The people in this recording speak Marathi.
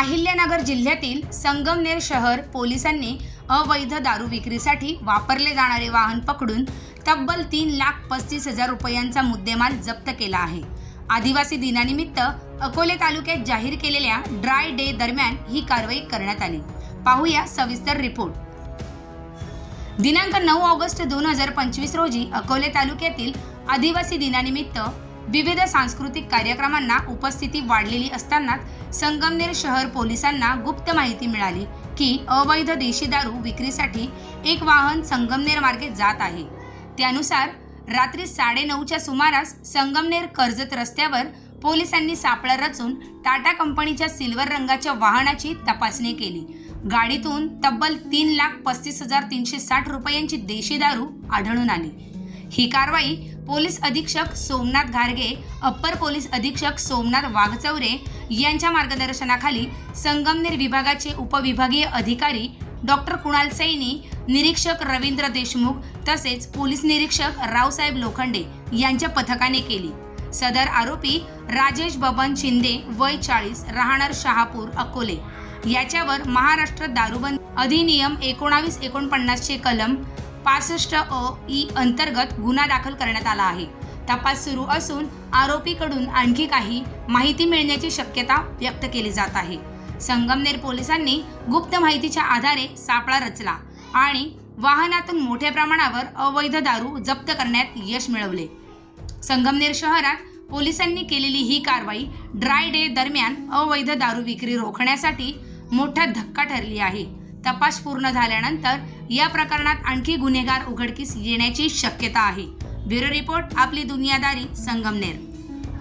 अहिल्यानगर जिल्ह्यातील संगमनेर शहर पोलिसांनी अवैध दारू विक्रीसाठी वापरले जाणारे वाहन पकडून तब्बल तीन लाख पस्तीस हजार रुपयांचा मुद्देमाल जप्त केला आहे. आदिवासी दिनानिमित्त अकोले तालुक्यात जाहीर केलेल्या ड्राय डे दरम्यान ही कारवाई करण्यात आली. पाहूया सविस्तर रिपोर्ट. दिनांक नऊ ऑगस्ट दोन हजार पंचवीस रोजी अकोले तालुक्यातील आदिवासी दिनानिमित्त विविध सांस्कृतिक कार्यक्रमांना उपस्थिती वाढलेली असतानाच संगमनेर शहर पोलिसांना गुप्त माहिती मिळाली की अवैध देशी दारू विक्रीसाठी एक वाहन संगमनेर मार्गे जात आहे. त्यानुसार रात्री साडेनऊच्या सुमारास संगमनेर कर्जत रस्त्यावर पोलिसांनी सापळा रचून टाटा कंपनीच्या सिल्वर रंगाच्या वाहनाची तपासणी केली. गाडीतून तब्बल तीन लाख पस्तीस हजार तीनशे साठ रुपयांची देशी दारू आढळून आली. ही कारवाई पोलीस अधीक्षक सोमनाथ घारगे अप्पर पोलीस अधीक्षक सोमनाथ वाघचौरे यांच्या मार्गदर्शनाखाली संगमनेर विभागाचे उपविभागीय अधिकारी डॉक्टर कुणाल सैनी निरीक्षक रवींद्र देशमुख तसेच पोलीस निरीक्षक रावसाहेब लोखंडे यांच्या पथकाने केली. सदर आरोपी राजेश बबन शिंदे वय चाळीस राहणार शहापूर अकोले. याच्यावर महाराष्ट्र दारूबंद अधिनियम एकोणावीस एकोणपन्नासचे कलम पासष्ट अ ई अंतर्गत गुन्हा दाखल करण्यात आला आहे. तपास सुरू असून आरोपीकडून आणखी काही माहिती मिळण्याची शक्यता व्यक्त केली जात आहे. संगमनेर पोलिसांनी गुप्त माहितीच्या आधारे सापळा रचला आणि वाहनातून मोठ्या प्रमाणावर अवैध दारू जप्त करण्यात यश मिळवले. संगमनेर शहरात पोलिसांनी केलेली ही कारवाई ड्राय डे दरम्यान अवैध दारू विक्री रोखण्यासाठी मोठा धक्का ठरली आहे. तपास पूर्ण झाल्यानंतर या प्रकरणात आणखी गुन्हेगार उघडकीस येण्याची शक्यता आहे. ब्युरो रिपोर्ट आपली दुनियादारी संगमनेर.